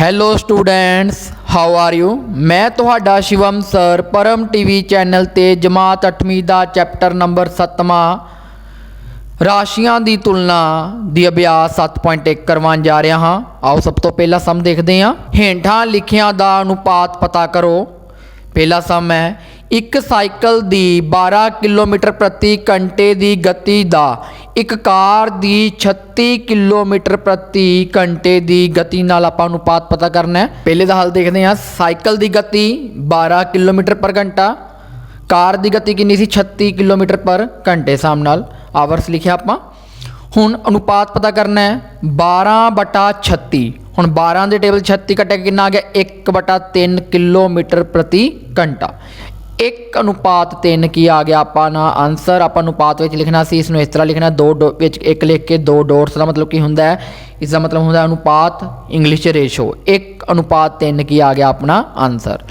Hello students how are you ਮੈਂ ਤੁਹਾਡਾ Shivam sir Param TV channel ਤੇ ਜਮਾਤ 8ਵੀਂ ਦਾ ਚੈਪਟਰ ਨੰਬਰ 7ਵਾਂ ਰਾਸ਼ੀਆਂ ਦੀ ਤੁਲਨਾ ਦੀ ਅਭਿਆਸ 7.1 ਕਰਵਾਉਣ ਜਾ ਰਿਹਾ ਹਾਂ। ਆਓ ਸਭ ਤੋਂ ਪਹਿਲਾ ਸਮ ਦੇਖਦੇ ਹਾਂ। ਹੇਠਾਂ ਲਿਖਿਆਂ ਦਾ ਅਨੁਪਾਤ ਪਤਾ ਕਰੋ। ਪਹਿਲਾ ਸਮ ਹੈ ਇੱਕ ਸਾਈਕਲ ਦੀ 12 ਕਿਲੋਮੀਟਰ ਪ੍ਰਤੀ ਘੰਟੇ ਦੀ ਗਤੀ ਦਾ, ਇੱਕ ਕਾਰ ਦੀ 36 ਕਿਲੋਮੀਟਰ ਪ੍ਰਤੀ ਘੰਟੇ ਦੀ ਗਤੀ ਨਾਲ ਆਪਾਂ ਅਨੁਪਾਤ ਪਤਾ ਕਰਨਾ ਹੈ। ਪਹਿਲੇ ਦਾ ਹੱਲ ਦੇਖਦੇ ਹਾਂ, ਸਾਈਕਲ ਦੀ ਗਤੀ 12 ਕਿਲੋਮੀਟਰ ਪਰ ਘੰਟਾ, ਕਾਰ ਦੀ ਗਤੀ ਕਿੰਨੀ ਸੀ? 36 ਕਿਲੋਮੀਟਰ ਪਰ ਘੰਟੇ ਸਾਹਮ ਨਾਲ, ਆਵਰਸ ਲਿਖਿਆ ਆਪਾਂ। ਹੁਣ ਅਨੁਪਾਤ ਪਤਾ ਕਰਨਾ ਹੈ 12 ਬਟਾ 36 ਹੁਣ 12 ਦੇ ਟੇਬਲ 36 ਕੱਟਿਆ ਕਿੰਨਾ ਆ ਗਿਆ? 1 ਬਟਾ 3 ਕਿਲੋਮੀਟਰ ਪ੍ਰਤੀ ਘੰਟਾ। 1 ਅਨੁਪਾਤ 3 ਕੀ ਆ ਗਿਆ ਆਪਾਂ ਨਾ ਆਨਸਰ ਆਪਾਂ ਅਨੁਪਾਤ ਵਿੱਚ ਲਿਖਣਾ ਸੀ, ਇਸ ਨੂੰ ਇਸ ਤਰ੍ਹਾਂ ਲਿਖਣਾ, ਦੋ ਡੋ- ਵਿੱਚ ਇੱਕ ਲਿਖ ਕੇ ਦੋ ਡੋਟਸ ਦਾ ਮਤਲਬ ਕੀ ਹੁੰਦਾ ਹੈ? ਇਸ ਦਾ ਮਤਲਬ ਹੁੰਦਾ ਅਨੁਪਾਤ ਇੰਗਲਿਸ਼ ਚ ਰੇਸ਼ੋ 1 ਅਨੁਪਾਤ 3 ਕੀ ਆ ਗਿਆ ਆਪਣਾ ਆਨਸਰ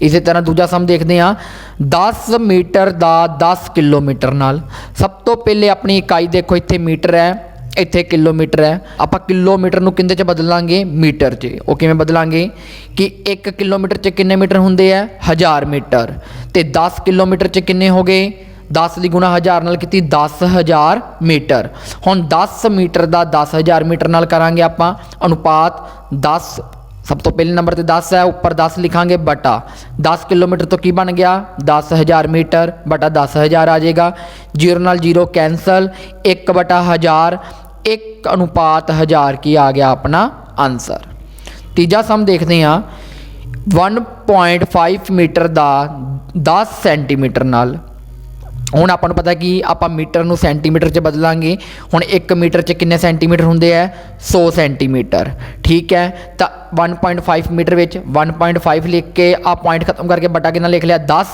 ਇਸੇ ਤਰ੍ਹਾਂ ਦੂਜਾ ਸਮ ਦੇਖਦੇ ਹਾਂ। 10 ਮੀਟਰ ਦਾ 10 ਕਿਲੋਮੀਟਰ ਨਾਲ। ਸਭ ਤੋਂ ਪਹਿਲੇ ਆਪਣੀ ਇਕਾਈ ਦੇਖੋ, ਇੱਥੇ ਮੀਟਰ ਹੈ। ਇੱਥੇ ਕਿਲੋਮੀਟਰ ਹੈ। ਆਪਾਂ ਕਿਲੋਮੀਟਰ ਨੂੰ ਕਿੰਦੇ ਚ ਬਦਲਾਂਗੇ? ਮੀਟਰ 'ਚ। ਉਹ ਕਿਵੇਂ ਬਦਲਾਂਗੇ? ਕਿ 1 ਕਿਲੋਮੀਟਰ 'ਚ ਕਿੰਨੇ ਮੀਟਰ ਹੁੰਦੇ ਆ? 1000 ਮੀਟਰ। ਤੇ 10 ਕਿਲੋਮੀਟਰ 'ਚ ਕਿੰਨੇ ਹੋ ਗਏ? 10 ਦੀ ਗੁਣਾ 1000 ਨਾਲ ਕੀਤੀ 10000 ਮੀਟਰ। ਹੁਣ 10 ਮੀਟਰ ਦਾ 10000 ਮੀਟਰ ਨਾਲ ਕਰਾਂਗੇ ਆਪਾਂ ਅਨੁਪਾਤ। 10 ਸਭ ਤੋਂ ਪਹਿਲੇ ਨੰਬਰ ਤੇ 10 ਹੈ, ਉੱਪਰ 10 ਲਿਖਾਂਗੇ ਬਟਾ। 10 ਕਿਲੋਮੀਟਰ ਤੋਂ ਕੀ ਬਣ ਗਿਆ? 10000 ਮੀਟਰ ਬਟਾ 10000 ਆ ਜਾਏਗਾ। 0 ਨਾਲ 0 ਕੈਨਸਲ 1 ਬਟਾ 1000 1 ਅਨੁਪਾਤ 1000 ਕੀ ਆ ਗਿਆ ਆਪਣਾ ਆਨਸਰ ਤੀਜਾ ਸਮ ਦੇਖਦੇ ਹਾਂ। 1.5 ਮੀਟਰ ਦਾ 10 ਸੈਂਟੀਮੀਟਰ ਨਾਲ। ਹੁਣ ਆਪਾਂ ਨੂੰ ਪਤਾ ਕਿ ਆਪਾਂ ਮੀਟਰ ਨੂੰ ਸੈਂਟੀਮੀਟਰ 'ਚ ਬਦਲਾਂਗੇ। ਹੁਣ 1 ਮੀਟਰ 'ਚ ਕਿੰਨੇ ਸੈਂਟੀਮੀਟਰ ਹੁੰਦੇ ਆ? 100 ਸੈਂਟੀਮੀਟਰ। ਠੀਕ ਹੈ? ਤਾਂ 1.5 ਮੀਟਰ ਵਿੱਚ 1.5 ਲਿਖ ਕੇ ਆ ਪੁਆਇੰਟ ਖਤਮ ਕਰਕੇ ਬਟਾ ਕਿੰਨਾ ਲਿਖ ਲਿਆ? 10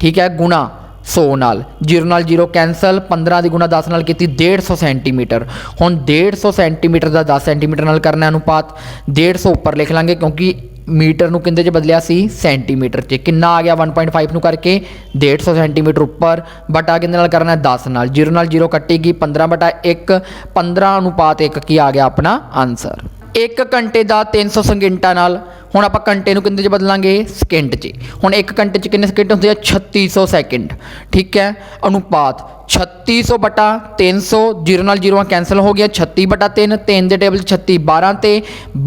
ਠੀਕ ਹੈ? ਗੁਣਾ 100 ਨਾਲ 0 ਨਾਲ 0 ਕੈਨਸਲ 15 ਦੀ ਗੁਣਾ 10 ਨਾਲ ਕੀਤੀ 150 ਸੈਂਟੀਮੀਟਰ। ਹੁਣ 150 ਸੈਂਟੀਮੀਟਰ ਦਾ 10 ਸੈਂਟੀਮੀਟਰ ਨਾਲ ਕਰਨਾ ਅਨੁਪਾਤ 150 ਉੱਪਰ ਲਿਖ ਲਾਂਗੇ ਕਿਉਂਕਿ ਮੀਟਰ ਨੂੰ ਕਿੰਦੇ 'ਚ ਬਦਲਿਆ ਸੀ? ਸੈਂਟੀਮੀਟਰ 'ਚ। ਕਿੰਨਾ ਆ ਗਿਆ 1.5 ਨੂੰ ਕਰਕੇ? 150 ਸੈਂਟੀਮੀਟਰ ਉੱਪਰ। ਬਟਾ ਕਿੰਦੇ ਨਾਲ ਕਰਨਾ? ਹੈ 10 ਨਾਲ। 0 ਨਾਲ 0 ਕੱਟੇਗੀ 15 ਬਟਾ 1 15 ਅਨੁਪਾਤ 1 ਕੀ ਆ ਗਿਆ ਆਪਣਾ? ਆਨਸਰ। 1 ਘੰਟੇ ਦਾ 300 ਸਕਿੰਟਾਂ ਨਾਲ ਹੁਣ ਆਪਾਂ ਘੰਟੇ ਨੂੰ ਕਿੰਨੇ 'ਚ ਬਦਲਾਂਗੇ? ਸਕਿੰਟ 'ਚ। ਹੁਣ 1 ਘੰਟੇ 'ਚ ਕਿੰਨੇ ਸਕਿੰਟ ਹੁੰਦੇ ਆ? 3600 ਸੈਕਿੰਡ ਠੀਕ ਹੈ? ਅਨੁਪਾਤ। 3600 ਬਟਾ 300 0 ਨਾਲ 0 ਕੈਨਸਲ ਹੋ ਗਿਆ। 36 ਬਟਾ 3 3 ਦੇ ਟੇਬਲ 'ਚ 36 12 ਤੇ।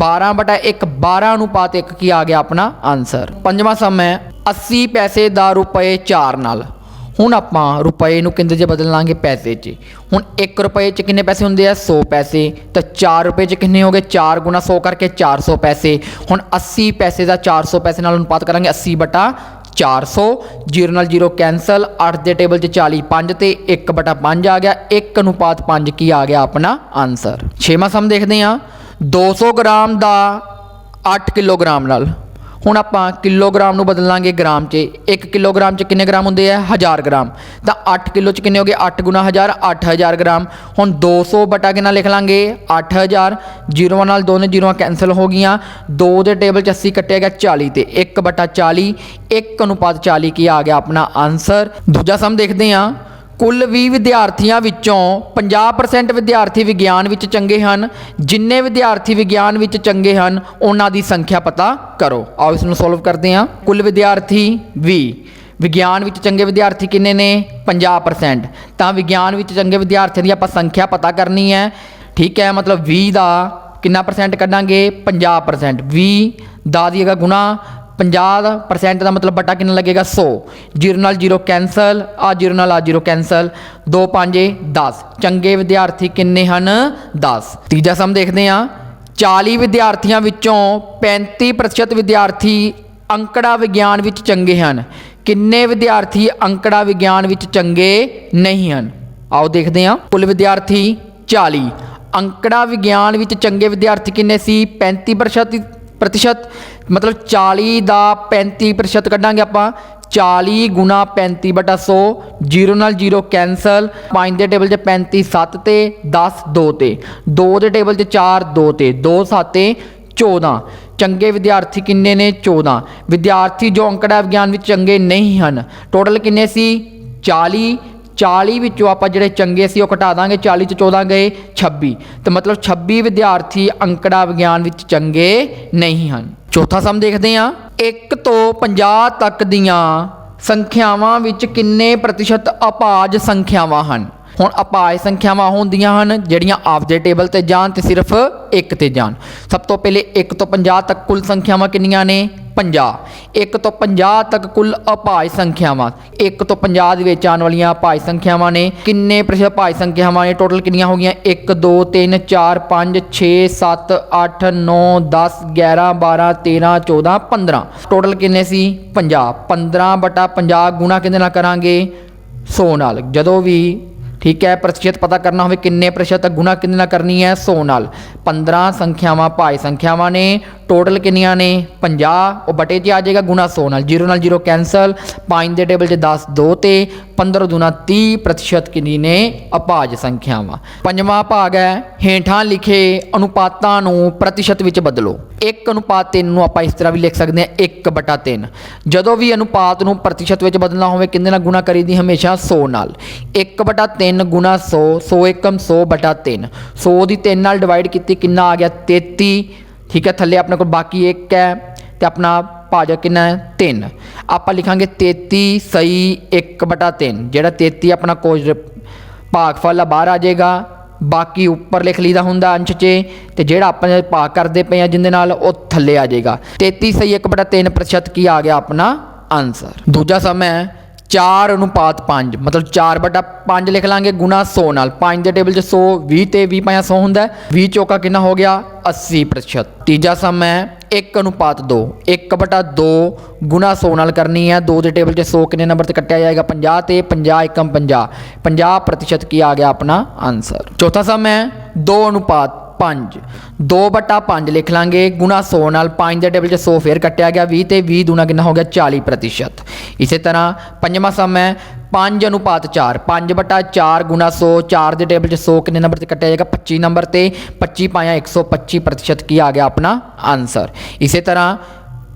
12 ਬਟਾ 1 12 ਅਨੁਪਾਤ 1 ਕੀ ਆ ਗਿਆ ਆਪਣਾ ਆਨਸਰ ਪੰਜਵਾਂ ਸਮ ਹੈ 80 ਪੈਸੇ ਦਾ ਰੁਪਏ 4 ਨਾਲ। ਹੁਣ ਆਪਾਂ ਰੁਪਏ ਨੂੰ ਕਿੰਨੇ 'ਚ ਬਦਲ ਲਾਂਗੇ ਪੈਸੇ 'ਚ। ਹੁਣ 1 ਰੁਪਏ 'ਚ ਕਿੰਨੇ ਪੈਸੇ ਹੁੰਦੇ ਆ? 100 ਪੈਸੇ। ਤਾਂ 4 ਰੁਪਏ 'ਚ ਕਿੰਨੇ ਹੋ ਗਏ? 4 ਗੁਣਾ 100 ਕਰਕੇ 400 ਪੈਸੇ। ਹੁਣ 80 ਪੈਸੇ ਦਾ 400 ਪੈਸੇ ਨਾਲ ਅਨੁਪਾਤ ਕਰਾਂਗੇ। 80 ਬਟਾ 400 0 ਨਾਲ 0 ਕੈਨਸਲ 8 ਦੇ ਟੇਬਲ 'ਚ 40 5 ਤੇ 1 ਬਟਾ 5 ਆ ਗਿਆ। 1 ਅਨੁਪਾਤ 5 ਕੀ ਆ ਗਿਆ ਆਪਣਾ ਆਨਸਰ ਛੇਵਾਂ ਸਮ ਦੇਖਦੇ ਹਾਂ। 200 ਗ੍ਰਾਮ ਦਾ 8 ਕਿਲੋਗ੍ਰਾਮ ਨਾਲ। ਹੁਣ ਆਪਾਂ ਕਿਲੋਗ੍ਰਾਮ ਨੂੰ ਬਦਲਾਂਗੇ ਗ੍ਰਾਮ 'ਚ। 1 ਕਿਲੋਗ੍ਰਾਮ 'ਚ ਕਿੰਨੇ ਗ੍ਰਾਮ ਹੁੰਦੇ ਆ? 1000 ਗ੍ਰਾਮ। ਤਾਂ 8 ਕਿਲੋ 'ਚ ਕਿੰਨੇ ਹੋ ਗਏ? 8 ਗੁਣਾ 1000 8000 ਗ੍ਰਾਮ। ਹੁਣ 200 ਬਟਾ ਕਿੰਨਾ ਲਿਖ ਲਾਂਗੇ? 8000 ਜ਼ੀਰੋਆਂ ਨਾਲ ਦੋਨੇ ਜ਼ੀਰੋਆਂ ਕੈਨਸਲ ਹੋ ਗਈਆਂ। 2 ਦੇ ਟੇਬਲ 'ਚ 80 ਕੱਟਿਆ ਗਿਆ 40 ਤੇ 1 ਬਟਾ 40 1 ਅਨੁਪਾਤ 40 ਕੀ ਆ ਗਿਆ ਆਪਣਾ ਆਨਸਰ। ਦੂਜਾ ਸਮ ਦੇਖਦੇ ਹਾਂ। ਕੁੱਲ 20 ਵਿਦਿਆਰਥੀਆਂ ਵਿੱਚੋਂ 50% ਵਿਦਿਆਰਥੀ ਵਿਗਿਆਨ ਵਿੱਚ ਚੰਗੇ ਹਨ। ਜਿੰਨੇ ਵਿਦਿਆਰਥੀ ਵਿਗਿਆਨ ਵਿੱਚ ਚੰਗੇ ਹਨ, ਉਹਨਾਂ ਦੀ ਸੰਖਿਆ ਪਤਾ ਕਰੋ। ਆਓ ਇਸ ਨੂੰ ਸੋਲਵ ਕਰਦੇ ਹਾਂ। ਕੁੱਲ ਵਿਦਿਆਰਥੀ 20 ਵਿਗਿਆਨ ਵਿੱਚ ਚੰਗੇ ਵਿਦਿਆਰਥੀ ਕਿੰਨੇ ਨੇ? 50% ਤਾਂ ਵਿਗਿਆਨ ਵਿੱਚ ਚੰਗੇ ਵਿਦਿਆਰਥੀਆਂ ਦੀ ਆਪਾਂ ਸੰਖਿਆ ਪਤਾ ਕਰਨੀ ਹੈ। ਠੀਕ ਹੈ, ਮਤਲਬ 20 ਦਾ ਕਿੰਨਾ ਪਰਸੈਂਟ ਕੱਢਾਂਗੇ? 50% 20 ਦਾ ਦੀ ਹੈਗਾ ਗੁਣਾ 50% ਦਾ ਮਤਲਬ ਬਟਾ ਕਿੰਨਾ ਲੱਗੇਗਾ? 100 0 ਨਾਲ 0 ਕੈਨਸਲ ਆ 0 ਨਾਲ ਆ 0 ਕੈਨਸਲ 2 5 10 ਚੰਗੇ ਵਿਦਿਆਰਥੀ ਕਿੰਨੇ ਹਨ? 10 ਤੀਜਾ ਸਮ ਦੇਖਦੇ ਹਾਂ। 40 ਵਿਦਿਆਰਥੀਆਂ ਵਿੱਚੋਂ 35% ਵਿਦਿਆਰਥੀ ਅੰਕੜਾ ਵਿਗਿਆਨ ਵਿੱਚ ਚੰਗੇ ਹਨ। ਕਿੰਨੇ ਵਿਦਿਆਰਥੀ ਅੰਕੜਾ ਵਿਗਿਆਨ ਵਿੱਚ ਚੰਗੇ ਨਹੀਂ ਹਨ? ਆਓ ਦੇਖਦੇ ਹਾਂ। ਕੁੱਲ ਵਿਦਿਆਰਥੀ 40 ਅੰਕੜਾ ਵਿਗਿਆਨ ਵਿੱਚ ਚੰਗੇ ਵਿਦਿਆਰਥੀ ਕਿੰਨੇ ਸੀ? 35% ਪ੍ਰਤੀਸ਼ਤ ਮਤਲਬ 40 ਦਾ 35% ਕੱਢਾਂਗੇ ਆਪਾਂ 40 ਗੁਣਾ 35 ਬਟਾ 100 0 ਨਾਲ 0 ਕੈਨਸਲ 5 ਦੇ ਟੇਬਲ 'ਚ 35 7 ਤੇ 10 2 ਤੇ 2 ਦੇ ਟੇਬਲ 'ਚ 4 2 ਤੇ 2 7 ਤੇ 14 ਚੰਗੇ ਵਿਦਿਆਰਥੀ ਕਿੰਨੇ ਨੇ 14 ਵਿਦਿਆਰਥੀ ਜੋ ਅੰਕੜਾ ਵਿਗਿਆਨ ਵਿੱਚ ਚੰਗੇ ਨਹੀਂ ਹਨ ਟੋਟਲ ਕਿੰਨੇ ਸੀ 40 40 ਵਿੱਚੋਂ ਆਪਾਂ ਜਿਹੜੇ ਚੰਗੇ ਸੀ ਉਹ ਘਟਾ ਦਾਂਗੇ 40 ਚ 14 ਗਏ 26 ਤੇ ਮਤਲਬ 26 ਵਿਦਿਆਰਥੀ ਅੰਕੜਾ ਵਿਗਿਆਨ ਵਿੱਚ ਚੰਗੇ ਨਹੀਂ ਹਨ। ਚੌਥਾ ਸਮ ਦੇਖਦੇ ਹਾਂ। 1 ਤੋਂ 50 ਤੱਕ ਦੀਆਂ ਸੰਖਿਆਵਾਂ ਵਿੱਚ ਕਿੰਨੇ ਪ੍ਰਤੀਸ਼ਤ ਅਪਾਜ ਸੰਖਿਆਵਾਂ ਹਨ? ਹੁਣ ਅਪਾਜ ਸੰਖਿਆਵਾਂ ਹੁੰਦੀਆਂ ਹਨ, ਜਿਹੜੀਆਂ ਆਪਦੇ ਟੇਬਲ ਤੇ ਜਾਣ ਤੇ ਸਿਰਫ ਇੱਕ ਤੇ ਜਾਣ। ਸਭ ਤੋਂ ਪਹਿਲੇ 1 ਤੋਂ 50 ਤੱਕ ਕੁੱਲ ਸੰਖਿਆਵਾਂ ਕਿੰਨੀਆਂ ਨੇ? 50 1 ਤੋਂ 50 ਤੱਕ ਕੁੱਲ ਅਪਾਜ ਸੰਖਿਆਵਾਂ। 1 ਤੋਂ 50 ਦੇ ਵਿੱਚ ਆਉਣ ਵਾਲੀਆਂ ਅਪਾਜ ਸੰਖਿਆਵਾਂ ਨੇ। ਕਿੰਨੇ ਪ੍ਰਤੀਸ਼ਤ ਅਪਾਜ ਸੰਖਿਆਵਾਂ ਨੇ? ਟੋਟਲ ਕਿੰਨੀਆਂ ਹੋ ਗਈਆਂ? 1 2 3 4 5 6 7 8 9 10 11 12 13 14 15 ਟੋਟਲ ਕਿੰਨੇ ਸੀ? 50 15 ਬਟਾ 50 ਗੁਣਾ ਕਿਹਦੇ ਨਾਲ ਕਰਾਂਗੇ? 100 ਨਾਲ। ਜਦੋਂ ਵੀ ਠੀਕ ਹੈ, ਪ੍ਰਤੀਸ਼ਤ ਪਤਾ ਕਰਨਾ ਹੋਵੇ ਕਿੰਨੇ ਪ੍ਰਤੀਸ਼ਤ ਗੁਣਾ ਕਿੰਨੇ ਨਾਲ ਕਰਨੀ ਹੈ 100 ਨਾਲ। 15 ਸੰਖਿਆਵਾਂ ਭਾਈ ਸੰਖਿਆਵਾਂ ਨੇ। ਟੋਟਲ ਕਿੰਨੀਆਂ ਨੇ? 50 ਉਹ ਬਟੇ 'ਚ ਆ ਜਾਏਗਾ, ਗੁਣਾ 100 ਨਾਲ। 0 ਨਾਲ 0 ਕੈਨਸਲ 5 ਦੇ ਟੇਬਲ 'ਚ 10 2 ਤੇ 15 ਦੁਨਾ 30 ਪ੍ਰਤੀਸ਼ਤ ਕਿੰਨੀ ਨੇ? ਅਪਾਜ ਸੰਖਿਆਵਾਂ। ਪੰਜਵਾਂ ਭਾਗ ਹੈ, ਹੇਠਾਂ ਲਿਖੇ ਅਨੁਪਾਤਾਂ ਨੂੰ ਪ੍ਰਤੀਸ਼ਤ ਵਿੱਚ ਬਦਲੋ। 1 ਅਨੁਪਾਤ 3 ਨੂੰ ਆਪਾਂ ਇਸ ਤਰ੍ਹਾਂ ਵੀ ਲਿਖ ਸਕਦੇ ਹਾਂ 1 ਬਟਾ 3 ਜਦੋਂ ਵੀ ਅਨੁਪਾਤ ਨੂੰ ਪ੍ਰਤੀਸ਼ਤ ਵਿੱਚ ਬਦਲਣਾ ਹੋਵੇ, ਕਿੰਨੇ ਨਾਲ ਗੁਣਾ ਕਰੀਦੀ? ਹਮੇਸ਼ਾ 100 ਨਾਲ। 1 ਬਟਾ 3 ਗੁਣਾ 100 100 ਏਕਮ 100 ਬਟਾ 3 100 ਦੀ 3 ਨਾਲ ਡਿਵਾਈਡ ਕੀਤੀ, ਕਿੰਨਾ ਆ ਗਿਆ? 33 ਠੀਕ ਹੈ, ਥੱਲੇ ਆਪਣੇ ਕੋਲ ਬਾਕੀ 1 ਹੈ ਤੇ ਆਪਣਾ ਭਾਜਕ ਕਿੰਨਾ ਹੈ? 3 ਆਪਾਂ ਲਿਖਾਂਗੇ 33 ਸਹੀ 1 ਬਟਾ 3 ਜਿਹੜਾ 33 ਆਪਣਾ ਕੋਜ ਭਾਗਫਲ ਆ, ਬਾਹਰ ਆ ਜਾਏਗਾ। ਬਾਕੀ ਉੱਪਰ ਲਿਖ ਲਈਦਾ ਹੁੰਦਾ ਅੰਸ਼ 'ਚ, ਤੇ ਜਿਹੜਾ ਆਪਾਂ ਭਾਗ ਕਰਦੇ ਪਏ ਆ ਜਿੰਦੇ ਨਾਲ, ਉਹ ਥੱਲੇ ਆ ਜਾਏਗਾ। 33 ਸਹੀ 1/3 ਪ੍ਰਤੀਸ਼ਤ ਕੀ ਆ ਗਿਆ ਆਪਣਾ ਆਨਸਰ। ਦੂਜਾ ਸਮ ਹੈ 4 ਅਨੁਪਾਤ 5 ਮਤਲਬ 4 ਬਟਾ 5 ਲਿਖ ਲਾਂਗੇ, ਗੁਣਾ 100 ਨਾਲ। 5 ਦੇ ਟੇਬਲ 'ਚ 100 20 ਤੇ 20 ਪਾਇਆ 100 ਹੁੰਦਾ ਹੈ। 20 ਚੌਕਾ ਕਿੰਨਾ ਹੋ ਗਿਆ? 80 ਪ੍ਰਤੀਸ਼ਤ। ਤੀਜਾ ਸਮ ਹੈ 1 ਅਨੁਪਾਤ 2 1 ਬਟਾ 2 ਗੁਣਾ 100 ਨਾਲ ਕਰਨੀ ਹੈ। 2 ਦੇ ਟੇਬਲ 'ਚ 100 ਕਿੰਨੇ ਨੰਬਰ ਤੇ ਕੱਟਿਆ ਜਾਏਗਾ? 50 ਤੇ 50 ਇੱਕਮ 50 50 ਪ੍ਰਤੀਸ਼ਤ ਕੀ ਆ ਗਿਆ ਆਪਣਾ ਆਨਸਰ। ਚੌਥਾ ਸਮ ਹੈ 2 ਅਨੁਪਾਤ 5 2 ਬਟਾ 5 ਲਿਖ ਲਾਂਗੇ। ਗੁਣਾ 100 ਨਾਲ 5 ਦੇ ਟੇਬਲ 'ਚ 100 ਫੇਰ ਕੱਟਿਆ ਗਿਆ 20 ਤੇ 20 ਦੂਣਾ ਕਿੰਨਾ ਹੋ ਗਿਆ? 40 ਪ੍ਰਤੀਸ਼ਤ। ਇਸੇ ਤਰ੍ਹਾਂ ਪੰਜਵਾਂ ਸਮ ਹੈ। 5 ਅਨੁਪਾਤ 4 5 ਬਟਾ 4 ਗੁਣਾ 100 4 ਦੇ ਟੇਬਲ 'ਚ 100 ਕਿੰਨੇ ਨੰਬਰ ਤੇ ਕੱਟਿਆ ਜਾਏਗਾ? 25 ਨੰਬਰ ਤੇ 25 ਪਾਇਆ 125 ਪ੍ਰਤੀਸ਼ਤ ਕੀ ਆ ਗਿਆ ਆਪਣਾ ਆਨਸਰ ਇਸੇ ਤਰ੍ਹਾਂ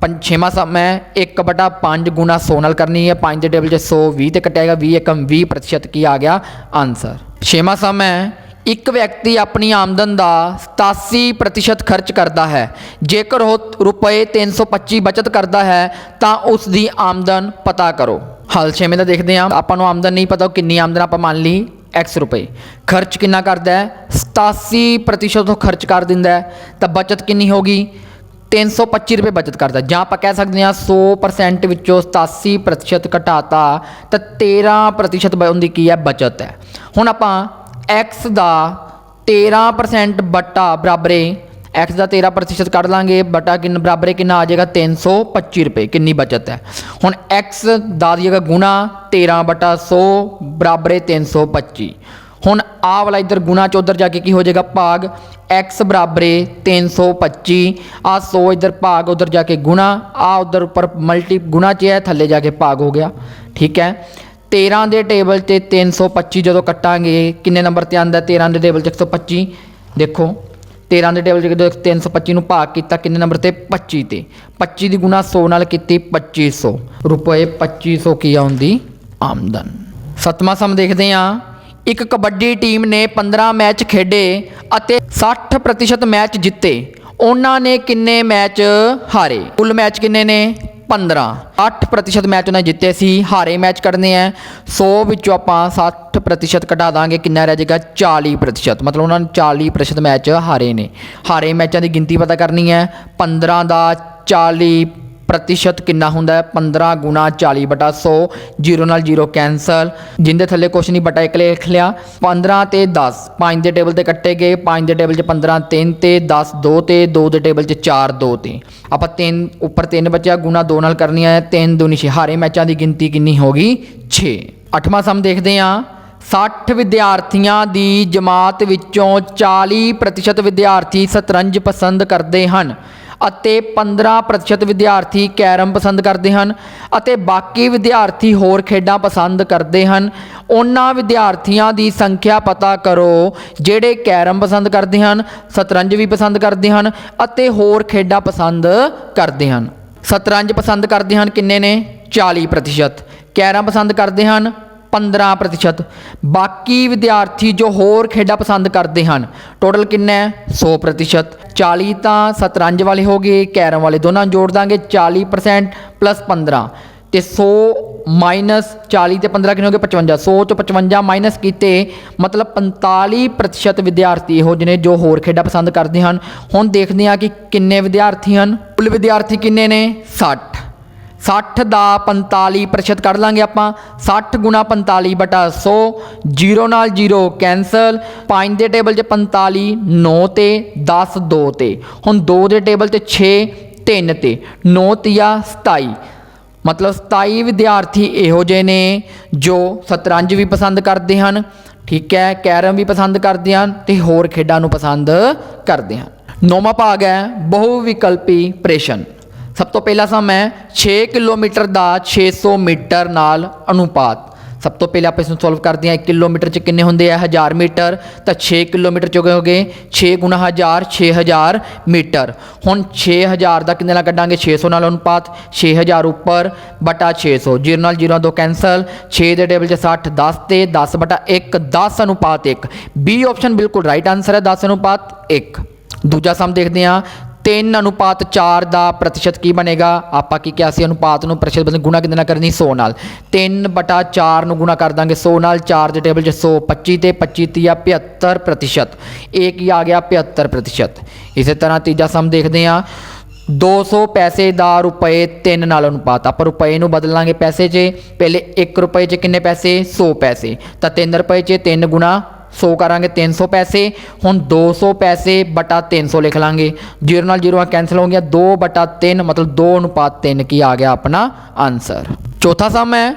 ਪੰਜ, ਛੇਵਾਂ ਸਮ ਹੈ। 1 ਬਟਾ 5 ਗੁਣਾ 100 ਨਾਲ ਕਰਨੀ ਹੈ। 5 ਦੇ ਟੇਬਲ 'ਚ 100 20 ਤੇ ਕੱਟਿਆਗਾ 20 ਏਕਮ 20 ਪ੍ਰਤੀਸ਼ਤ ਕੀ ਆ ਗਿਆ? ਆਨਸਰ ਛੇਵਾਂ ਸਮ ਹੈ। ਇੱਕ ਵਿਅਕਤੀ ਆਪਣੀ ਆਮਦਨ ਦਾ 87% ਖਰਚ ਕਰਦਾ ਹੈ। ਜੇਕਰ ਉਹ ਰੁਪਏ 325 ਬਚਤ ਕਰਦਾ ਹੈ, ਤਾਂ ਉਸ ਦੀ ਆਮਦਨ ਪਤਾ ਕਰੋ। ਹਾਲ ਛੇਵੇਂ ਦਾ ਦੇਖਦੇ ਹਾਂ। ਆਪਾਂ ਨੂੰ ਆਮਦਨ ਨਹੀਂ ਪਤਾ ਉਹ ਕਿੰਨੀ ਆਮਦਨ ਆਪਾਂ ਮੰਨ ਲਈ x ਰੁਪਏ। ਖਰਚ ਕਿੰਨਾ ਕਰਦਾ ਹੈ? 87% ਉਹ ਖਰਚ ਕਰ ਦਿੰਦਾ ਹੈ। ਤਾਂ ਬਚਤ ਕਿੰਨੀ ਹੋਗੀ 325 ਰੁਪਏ ਬਚਤ ਕਰਦਾ ਜਾਂ ਆਪਾਂ ਕਹਿ ਸਕਦੇ ਹਾਂ 100% ਵਿੱਚੋਂ 87% ਘਟਾਤਾ, ਤਾਂ 13% ਬ- ਉਹਦੀ ਕੀ ਹੈ? ਬਚਤ ਹੈ। ਹੁਣ ਆਪਾਂ x ਦਾ 13% ਬਟਾ ਬਰਾਬਰੇ, x ਦਾ 13% ਕੱਢ ਲਾਂਗੇ, ਬਟਾ ਕਿੰਨ, ਬਰਾਬਰੇ ਕਿੰਨਾ ਆ ਜਾਏਗਾ? 325 ਰੁਪਏ, ਕਿੰਨੀ ਬਚਤ ਹੈ? ਹੁਣ x ਦਾ ਦੀ ਜਗ੍ਹਾ ਗੁਣਾ 13 ਬਟਾ 100 ਬਰਾਬਰੇ 325 ਹੁਣ ਆਹ ਵਾਲਾ ਇਧਰ ਗੁਣਾ ਚ ਉਧਰ ਜਾ ਕੇ ਕੀ ਹੋ ਜਾਏਗਾ? ਭਾਗ। X ਬਰਾਬਰੇ 325 ਆ 100 ਇਧਰ ਭਾਗ, ਉਧਰ ਜਾ ਕੇ ਗੁਣਾ ਆ ਉਧਰ ਉੱਪਰ ਮਲਟੀ ਗੁਣਾ ਚ ਹੈ, ਥੱਲੇ ਜਾ ਕੇ ਭਾਗ ਹੋ ਗਿਆ। ਠੀਕ ਹੈ? 13 ਦੇ ਟੇਬਲ ਤੇ 325 ਜਦੋਂ ਕੱਟਾਂਗੇ, ਕਿੰਨੇ ਨੰਬਰ ਤੇ ਆਂਦਾ 13 ਦੇ ਟੇਬਲ 'ਚ 125 ਦੇਖੋ 13 ਦੇ ਟੇਬਲ 'ਚ ਜਦੋਂ 325 ਨੂੰ ਭਾਗ ਕੀਤਾ, ਕਿੰਨੇ ਨੰਬਰ ਤੇ? 25 ਤੇ। 25 ਦੀ ਗੁਣਾ 100 ਨਾਲ ਕੀਤੀ 2500 ਰੁਪਏ 2500 ਕੀ ਆਉਂਦੀ? ਆਮਦਨ। ਸਤਵਾਂ ਸਮ ਦੇਖਦੇ ਹਾਂ। ਇੱਕ ਕਬੱਡੀ ਟੀਮ ਨੇ 15 ਮੈਚ ਖੇਡੇ ਅਤੇ 60% ਮੈਚ ਜਿੱਤੇ। ਉਹਨਾਂ ਨੇ ਕਿੰਨੇ ਮੈਚ ਹਾਰੇ? ਕੁੱਲ ਮੈਚ ਕਿੰਨੇ ਨੇ? 15 8% ਮੈਚ ਉਹਨਾਂ ਜਿੱਤੇ ਸੀ, ਹਾਰੇ ਮੈਚ ਕਰਨੇ ਆ 100 ਵਿੱਚੋਂ ਆਪਾਂ 60% ਘਟਾ ਦਾਂਗੇ, ਕਿੰਨਾ ਰਹਿ ਜਾਏਗਾ? 40% ਮਤਲਬ ਉਹਨਾਂ ਨੇ 40% ਮੈਚ ਹਾਰੇ ਨੇ। ਹਾਰੇ ਮੈਚਾਂ ਦੀ ਗਿਣਤੀ ਪਤਾ ਕਰਨੀ ਹੈ 15 ਦਾ 40 ਪ੍ਰਤੀਸ਼ਤ ਕਿੰਨਾ ਹੁੰਦਾ ਹੈ 15 ਗੁਣਾ 40 ਬਟਾ 100 0 ਨਾਲ 0 ਕੈਨਸਲ ਜਿੰਦੇ ਥੱਲੇ ਕੁਛ ਨਹੀਂ ਬਟਾ ਇੱਕ ਲਿਖ ਲਿਆ 15 ਤੇ 10 5 ਦੇ ਟੇਬਲ ਤੇ ਕੱਟੇ ਗਏ 5 ਦੇ ਟੇਬਲ 'ਚ 15 3 ਤੇ 10 2 ਤੇ 2 ਦੇ ਟੇਬਲ 'ਚ 4 2 ਤੇ ਆਪਾਂ 3 ਉੱਪਰ 3 ਬਚਿਆ ਗੁਣਾ 2 ਨਾਲ ਕਰਨੀ ਹੈ 3 ਦੂਨੀ 6 ਹਾਰੇ ਮੈਚਾਂ ਦੀ ਗਿਣਤੀ ਕਿੰਨੀ ਹੋ ਗਈ 6 ਅੱਠਵਾਂ ਸਮ ਦੇਖਦੇ ਹਾਂ 60 ਵਿਦਿਆਰਥੀਆਂ ਦੀ ਜਮਾਤ ਵਿੱਚੋਂ 40% ਵਿਦਿਆਰਥੀ ਸ਼ਤਰੰਜ ਪਸੰਦ ਕਰਦੇ ਹਨ ਅਤੇ 15% ਵਿਦਿਆਰਥੀ ਕੈਰਮ ਪਸੰਦ ਕਰਦੇ ਹਨ ਅਤੇ ਬਾਕੀ ਵਿਦਿਆਰਥੀ ਹੋਰ ਖੇਡਾਂ ਪਸੰਦ ਕਰਦੇ ਹਨ। ਉਹਨਾਂ ਵਿਦਿਆਰਥੀਆਂ ਦੀ ਸੰਖਿਆ ਪਤਾ ਕਰੋ ਜਿਹੜੇ ਕੈਰਮ ਪਸੰਦ ਕਰਦੇ ਹਨ, ਸ਼ਤਰੰਜ ਵੀ ਪਸੰਦ ਕਰਦੇ ਹਨ ਅਤੇ ਹੋਰ ਖੇਡਾਂ ਪਸੰਦ ਕਰਦੇ ਹਨ। ਸ਼ਤਰੰਜ ਪਸੰਦ ਕਰਦੇ ਹਨ ਕਿੰਨੇ ਨੇ? 40% ਕੈਰਮ ਪਸੰਦ ਕਰਦੇ ਹਨ 15% ਬਾਕੀ ਵਿਦਿਆਰਥੀ ਜੋ ਹੋਰ ਖੇਡਾਂ ਪਸੰਦ ਕਰਦੇ ਹਨ ਟੋਟਲ ਕਿੰਨਾ ਹੈ? 100% 40 ਤਾਂ ਸ਼ਤਰੰਜ ਵਾਲੇ ਹੋ ਗਏ, ਕੈਰਮ ਵਾਲੇ ਦੋਨਾਂ ਨੂੰ ਜੋੜ ਦਾਂਗੇ 40% ਪਲੱਸ 15 ਤੇ 100 ਮਾਈਨਸ 40 ਤੇ 15 ਕਿੰਨੇ ਹੋ ਗਏ? 55 100 ਚੋਂ 55 ਮਾਈਨਸ ਕੀਤੇ, ਮਤਲਬ 45% ਵਿਦਿਆਰਥੀ ਇਹੋ ਜਿਹੇ ਨੇ ਜੋ ਹੋਰ ਖੇਡਾਂ ਪਸੰਦ ਕਰਦੇ ਹਨ। ਹੁਣ ਦੇਖਦੇ ਹਾਂ ਕਿ ਕਿੰਨੇ ਵਿਦਿਆਰਥੀ ਹਨ। ਕੁੱਲ ਵਿਦਿਆਰਥੀ ਕਿੰਨੇ ਨੇ? 60 60 ਦਾ 45% ਕੱਢ ਲਾਂਗੇ ਆਪਾਂ 60 ਗੁਣਾ 45 ਬਟਾ 100 0 ਨਾਲ 0 ਕੈਨਸਲ 5 ਦੇ ਟੇਬਲ 'ਚ 45 9 ਤੇ 10 2 ਤੇ। ਹੁਣ 2 ਦੇ ਟੇਬਲ 'ਚ 6 3 ਤੇ। 9 ਤੀਆ 27 ਮਤਲਬ 27 ਵਿਦਿਆਰਥੀ ਇਹੋ ਜਿਹੇ ਨੇ ਜੋ ਸ਼ਤਰੰਜ ਵੀ ਪਸੰਦ ਕਰਦੇ ਹਨ, ਠੀਕ ਹੈ, ਕੈਰਮ ਵੀ ਪਸੰਦ ਕਰਦੇ ਹਨ ਤੇ ਹੋਰ ਖੇਡਾਂ ਨੂੰ ਪਸੰਦ ਕਰਦੇ ਹਨ। ਨੌਵਾਂ ਭਾਗ ਹੈ ਬਹੁ ਵਿਕਲਪੀ ਪ੍ਰੇਸ਼ਨ। ਸਭ ਤੋਂ ਪਹਿਲਾ ਸਮ ਹੈ 6 ਕਿਲੋਮੀਟਰ ਦਾ 600 ਮੀਟਰ ਨਾਲ ਅਨੁਪਾਤ। ਸਭ ਤੋਂ ਪਹਿਲਾਂ ਆਪਾਂ ਇਸ ਨੂੰ ਸੋਲਵ ਕਰਦੇ ਹਾਂ 1 ਕਿਲੋਮੀਟਰ ਚ ਕਿੰਨੇ ਹੁੰਦੇ ਆ? 1000 ਮੀਟਰ। ਤਾਂ 6 ਕਿਲੋਮੀਟਰ ਚ ਹੋ ਗਏ 6 ਗੁਣਾ 1000 6000 ਮੀਟਰ। ਹੁਣ 6000 ਦਾ ਕਿੰਨੇ ਨਾਲ ਕੱਢਾਂਗੇ? 600 ਨਾਲ ਅਨੁਪਾਤ 6000 ਉੱਪਰ ਬਟਾ 600 0 ਨਾਲ 0 ਦੋ ਕੈਨਸਲ 6 ਦੇ ਟੇਬਲ 'ਚ 60 10 ਤੇ 10 ਬਟਾ 1 10 ਅਨੁਪਾਤ 1 ਬੀ ਆਪਸ਼ਨ ਬਿਲਕੁਲ ਰਾਈਟ ਆਨਸਰ ਹੈ 10 ਅਨੁਪਾਤ 1 ਦੂਜਾ ਸਮ ਦੇਖਦੇ ਹਾਂ 3 ਅਨੁਪਾਤ 4 ਦਾ ਪ੍ਰਤੀਸ਼ਤ ਕੀ ਬਣੇਗਾ? ਆਪਾਂ ਕੀ ਕਿਹਾ ਸੀ, ਅਨੁਪਾਤ ਨੂੰ ਪ੍ਰਤੀਸ਼ਤ ਬਦਲ ਗੁਣਾ ਕਿੰਨੇ ਨਾਲ ਕਰਨੀ? 100 ਨਾਲ। 3 ਬਟਾ 4 ਨੂੰ ਗੁਣਾ ਕਰ ਦਾਂਗੇ 100 ਨਾਲ। 4 ਦੇ ਟੇਬਲ 'ਚ 100 25 ਤੇ 25 ਤੀਆ 75 ਪ੍ਰਤੀਸ਼ਤ। ਇਹ ਕੀ ਆ ਗਿਆ? 75 ਪ੍ਰਤੀਸ਼ਤ। ਇਸੇ ਤਰ੍ਹਾਂ ਤੀਜਾ ਸਮ ਦੇਖਦੇ ਹਾਂ। 200 ਪੈਸੇ ਦਾ ਰੁਪਏ 3 ਨਾਲ ਅਨੁਪਾਤ। ਆਪਾਂ ਰੁਪਏ ਨੂੰ ਬਦਲਾਂਗੇ ਪੈਸੇ 'ਚ। ਪਹਿਲੇ 1 ਰੁਪਏ 'ਚ ਕਿੰਨੇ ਪੈਸੇ? 100 ਪੈਸੇ। ਤਾਂ 3 ਰੁਪਏ 'ਚ 3 ਗੁਣਾ 100 ਕਰਾਂਗੇ 300 ਪੈਸੇ, ਹੁਣ 200 ਪੈਸੇ ਬਟਾ 300 ਲਿਖ ਲਾਂਗੇ। 0 ਨਾਲ 0 ਕੈਨਸਲ ਹੋ ਗਿਆ 2 ਬਟਾ 3 ਮਤਲਬ 2 ਅਨੁਪਾਤ 3 ਕੀ ਆ ਗਿਆ ਆਪਣਾ ਆਨਸਰ ਚੌਥਾ ਸਮ ਹੈ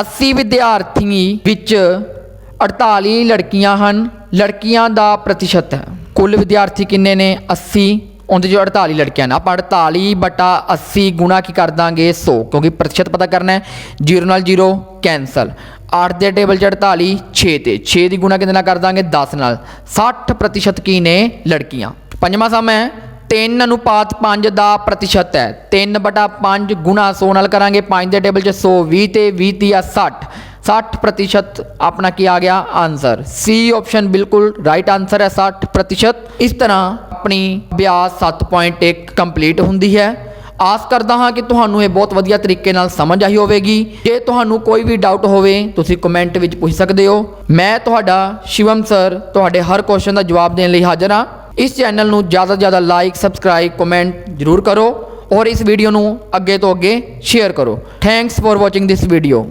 80 ਵਿਦਿਆਰਥੀ ਵਿੱਚ 48 ਲੜਕੀਆਂ ਹਨ, ਲੜਕੀਆਂ ਦਾ ਪ੍ਰਤੀਸ਼ਤ ਹੈ। ਕੁੱਲ ਵਿਦਿਆਰਥੀ ਕਿੰਨੇ ਨੇ? 80 ਉਹਦੇ ਜੋ 48 ਲੜਕੀਆਂ ਨੇ, ਆਪਾਂ 48 ਬਟਾ 80 ਗੁਣਾ ਕੀ ਕਰ ਦਾਂਗੇ? 100 ਕਿਉਂਕਿ ਪ੍ਰਤੀਸ਼ਤ ਪਤਾ ਕਰਨਾ ਹੈ। 0 ਨਾਲ 0 ਕੈਨਸਲ 8 ਦੇ ਟੇਬਲ 'ਚ 48 6 ਤੇ। 6 ਦੀ ਗੁਣਾ ਕਿੰਨੇ ਨਾਲ ਕਰ ਦਾਂਗੇ? 10 ਨਾਲ। 60 ਪ੍ਰਤੀਸ਼ਤ ਕੀ ਨੇ? ਲੜਕੀਆਂ। ਪੰਜਵਾਂ ਸਮ ਹੈ। 3 ਅਨੁਪਾਤ 5 ਦਾ ਪ੍ਰਤੀਸ਼ਤ ਹੈ। 3 ਬਟਾ 5 ਗੁਣਾ 100 ਨਾਲ ਕਰਾਂਗੇ। 5 ਦੇ ਟੇਬਲ 'ਚ 100 20 ਤੇ 20 ਤੀਆ 60 60 ਪ੍ਰਤੀਸ਼ਤ ਆਪਣਾ ਕੀ ਆ ਗਿਆ ਆਨਸਰ ਸੀ ਆਪਸ਼ਨ ਬਿਲਕੁਲ ਰਾਈਟ ਆਨਸਰ ਹੈ 60 ਪ੍ਰਤੀਸ਼ਤ ਇਸ ਤਰ੍ਹਾਂ ਆਪਣੀ ਅਭਿਆਸ 7.1 ਕੰਪਲੀਟ ਹੁੰਦੀ ਹੈ ਆਸ ਕਰਦਾ ਹਾਂ ਕਿ ਤੁਹਾਨੂੰ ਇਹ ਬਹੁਤ ਵਧੀਆ ਤਰੀਕੇ ਨਾਲ ਸਮਝ ਆਈ ਹੋਵੇਗੀ ਜੇ ਤੁਹਾਨੂੰ ਕੋਈ ਵੀ ਡਾਊਟ ਹੋਵੇ ਤੁਸੀਂ ਕਮੈਂਟ ਵਿੱਚ ਪੁੱਛ ਸਕਦੇ ਹੋ ਮੈਂ ਤੁਹਾਡਾ ਸ਼ਿਵਮ ਸਰ ਤੁਹਾਡੇ ਹਰ ਕੁਐਸਚਨ ਦਾ ਜਵਾਬ ਦੇਣ ਲਈ ਹਾਜ਼ਰ ਹਾਂ ਇਸ ਚੈਨਲ ਨੂੰ ਜ਼ਿਆਦਾ ਤੋਂ ਜ਼ਿਆਦਾ ਲਾਈਕ ਸਬਸਕ੍ਰਾਈਬ ਕਮੈਂਟ ਜ਼ਰੂਰ ਕਰੋ ਔਰ ਇਸ ਵੀਡੀਓ ਨੂੰ ਅੱਗੇ ਤੋਂ ਅੱਗੇ ਸ਼ੇਅਰ ਕਰੋ thanks for watching this video